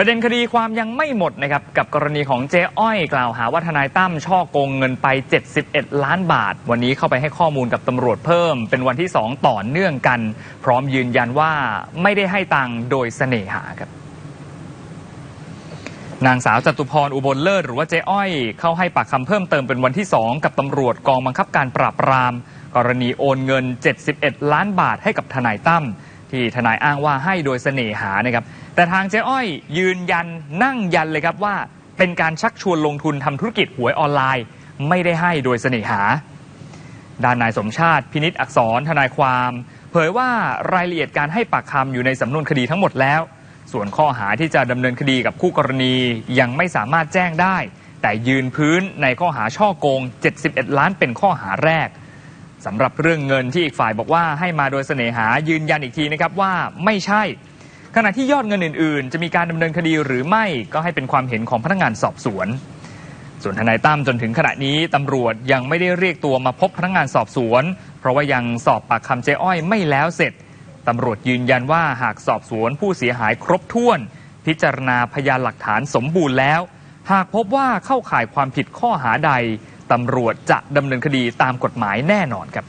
ประเด็นคดีความยังไม่หมดนะครับกับกรณีของเจ๊อ้อยกล่าวหาว่าทนายตั้มช่อโกงเงินไป 71 ล้านบาท วันนี้เข้าไปให้ข้อมูลกับตำรวจเพิ่ม เป็นวันที่ 2 ต่อเนื่องกัน พร้อมยืนยันว่าไม่ได้ให้ตังค์โดยเสน่หาครับนางสาวจตุพรอุบลเลิศหรือว่าเจ๊อ้อย เข้าให้ปากคำเพิ่มเติมเป็นวันที่ 2 กับตำรวจกองบังคับการปราบปราม กรณีโอนเงิน 71 ล้านบาทให้กับทนายตั้ม ที่ทนายอ้างว่าให้โดยเสน่หานะครับ แต่ทางเจ๊อ้อยยืนยันนั่งยันเลยครับว่า เป็นการชักชวนลงทุนทำธุรกิจหวยออนไลน์ ไม่ได้ให้โดยเสน่หา ด้านนายสมชาติพินิษอักษรทนายความ เผยว่ารายละเอียดการให้ปากคำอยู่ในสำนวนคดีทั้งหมดแล้ว ส่วนข้อหาที่จะดำเนินคดีกับคู่กรณียังไม่สามารถแจ้งได้ แต่ยืนพื้นในข้อหาช่อโกง 71 ล้านเป็นข้อหาแรก สำหรับเรื่องเงินที่อีกฝ่ายบอกว่าให้มาโดยเสน่หายืนยันอีกทีนะครับว่าไม่ใช่ ขณะที่ยอดเงินอื่น ๆ จะมีการดำเนินคดีหรือไม่ก็ให้เป็นความเห็นของพนักงานสอบสวน ส่วนทนายตั้มจนถึงขณะนี้ตำรวจยังไม่ได้เรียกตัวมาพบพนักงานสอบสวน เพราะว่ายังสอบปากคำเจ้อ้อยไม่แล้วเสร็จตำรวจยืนยันว่าหากสอบสวนผู้เสียหายครบถ้วน พิจารณาพยานหลักฐานสมบูรณ์แล้ว หากพบว่าเข้าข่ายความผิดข้อหาใด ตำรวจจะดำเนินคดีตามกฎหมายแน่นอนครับ